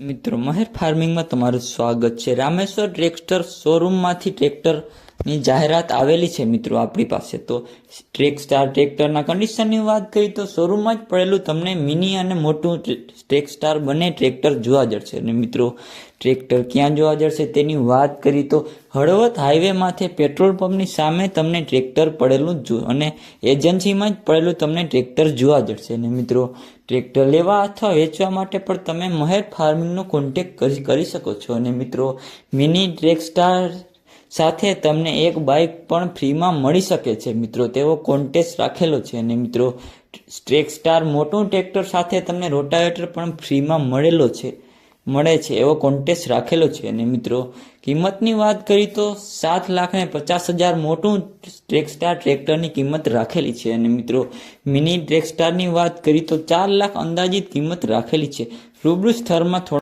મિત્રો મહેર ફાર્મિંગમાં તમારું સ્વાગત છે. રામેશ્વર ટ્રેક્ટર શોરૂમમાંથી ટ્રેક્ટરની જાહેરાત આવેલી છે મિત્રો આપણી પાસે. તો ટ્રેક સ્ટાર ટ્રેક્ટરના કન્ડિશનની વાત કરીએ તો શોરૂમમાં જ પડેલું તમને મિની અને મોટું ટ્રેક સ્ટાર બંને ટ્રેક્ટર જોવા જશે અને મિત્રો, ટ્રેક્ટર ક્યાં જોવા જશે તેની વાત કરી તો હળવદ હાઈવેમાંથી પેટ્રોલ પંપની સામે તમને ટ્રેક્ટર પડેલું જ અને એજન્સીમાં જ પડેલું તમને ટ્રેક્ટર જોવા જશે અને મિત્રો, ટ્રેક્ટર લેવા અથવા વેચવા માટે પણ તમે મહેર ફાર્મિંગનો કોન્ટેક કરી કરી શકો છો. અને મિત્રો મિની ટ્રેક સ્ટાર સાથે તમને એક બાઇક પણ ફ્રીમાં મળી શકે છે. મિત્રો તેવો કોન્ટેસ્ટ રાખેલો છે અને મિત્રો ટ્રેક સ્ટાર મોટું ટ્રેક્ટર સાથે તમને રોટાવેટર પણ ફ્રીમાં મળેલો છે. મળે છે, એવો કોન્ટેસ્ટ રાખેલો છે. અને મિત્રો, કિંમતની વાત કરી તો સાત લાખ ને પચાસ હજાર મોટું ટ્રેકસ્ટાર ટ્રેક્ટરની કિંમત રાખેલી છે. અને મિત્રો મિની ટ્રેકસ્ટારની વાત કરી તો ચાર લાખ અંદાજિત કિંમત રાખેલી છે. રૂબરૂ સ્થળમાં